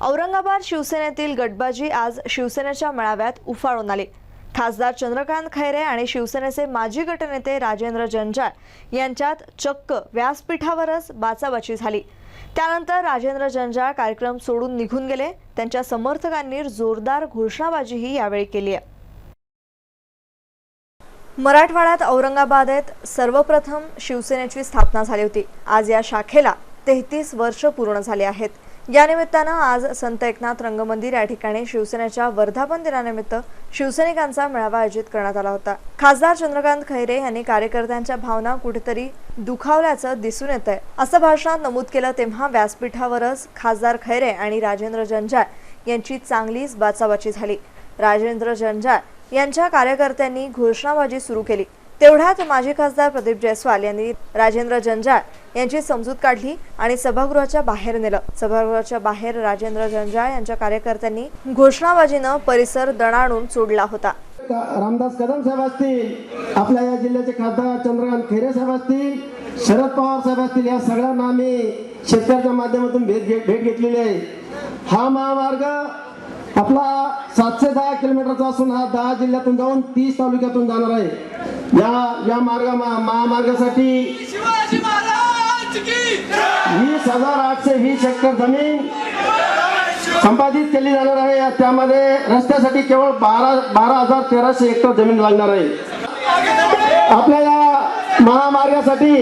औरंगाबाद शिवसेनेतील गटबाजी आज शिवसेनेच्या मेळाव्यात उफाळून आली. खासदार चंद्रकांत खैरे आणि शिवसेनेचे माजी गटनेते राजेंद्र जंजाळ यांच्यात चक्क व्यासपीठावरच बाचाबाची झाली. त्यानंतर राजेंद्र जंजाळ कार्यक्रम सोडून निघून गेले. त्यांच्या समर्थकांनी जोरदार घोषणाबाजीही यावेळी केली आहे. मराठवाड्यात औरंगाबादेत सर्वप्रथम शिवसेनेची स्थापना झाली होती. आज या शाखेला तेहतीस वर्ष पूर्ण झाली आहेत. या निमित्तानं आज संत एकनाथ रंगमंदिर या ठिकाणी शिवसेनेच्या वर्धापन दिनानिमित्त शिवसैनिकांचा मेळावा आयोजित करण्यात आला होता. खासदार चंद्रकांत खैरे यांनी कार्यकर्त्यांच्या भावना कुठेतरी दुखावल्याचं दिसून येत आहे असं भाषणात नमूद केलं तेव्हा व्यासपीठावरच खासदार खैरे आणि राजेंद्र जंजाळ यांची चांगलीच बाचाबाची झाली. राजेंद्र जंजाळ यांच्या कार्यकर्त्यांनी घोषणाबाजी सुरू केली. तेवढ्यात माजी खासदार प्रदीप जयस्वाल यांनी राजेंद्र जंजाळ यांची समजूत काढली आणि सभागृहाच्या बाहेर नेलं. सभागृहाच्या बाहेर राजेंद्र जंजाळ यांच्या कार्यकर्त्यांनी घोषणाबाजीनं परिसर दणाणून सोडला होता. रामदास कदम साहेब असतील आपल्या या जिल्ह्याचे खासदार चंद्रकांत खैरे साहेब असतील शरद पवार साहेब असतील या सगळ्यांना आम्ही शेतकऱ्याच्या माध्यमातून भेट भेट घेतलेली आहे. हा महामार्ग आपला सातशे दहा किलोमीटरचा असून हा दहा जिल्ह्यातून जाऊन तीस तालुक्यातून जाणार आहे. या या मार्ग महामार्गासाठी वीस हजार आठशे वीस हेक्टर जमीन संपादित केली जाणार आहे. त्यामध्ये रस्त्यासाठी केवळ बारा बारा हजार तेराशे हेक्टर जमीन लागणार आहे. आपल्या या महामार्गासाठी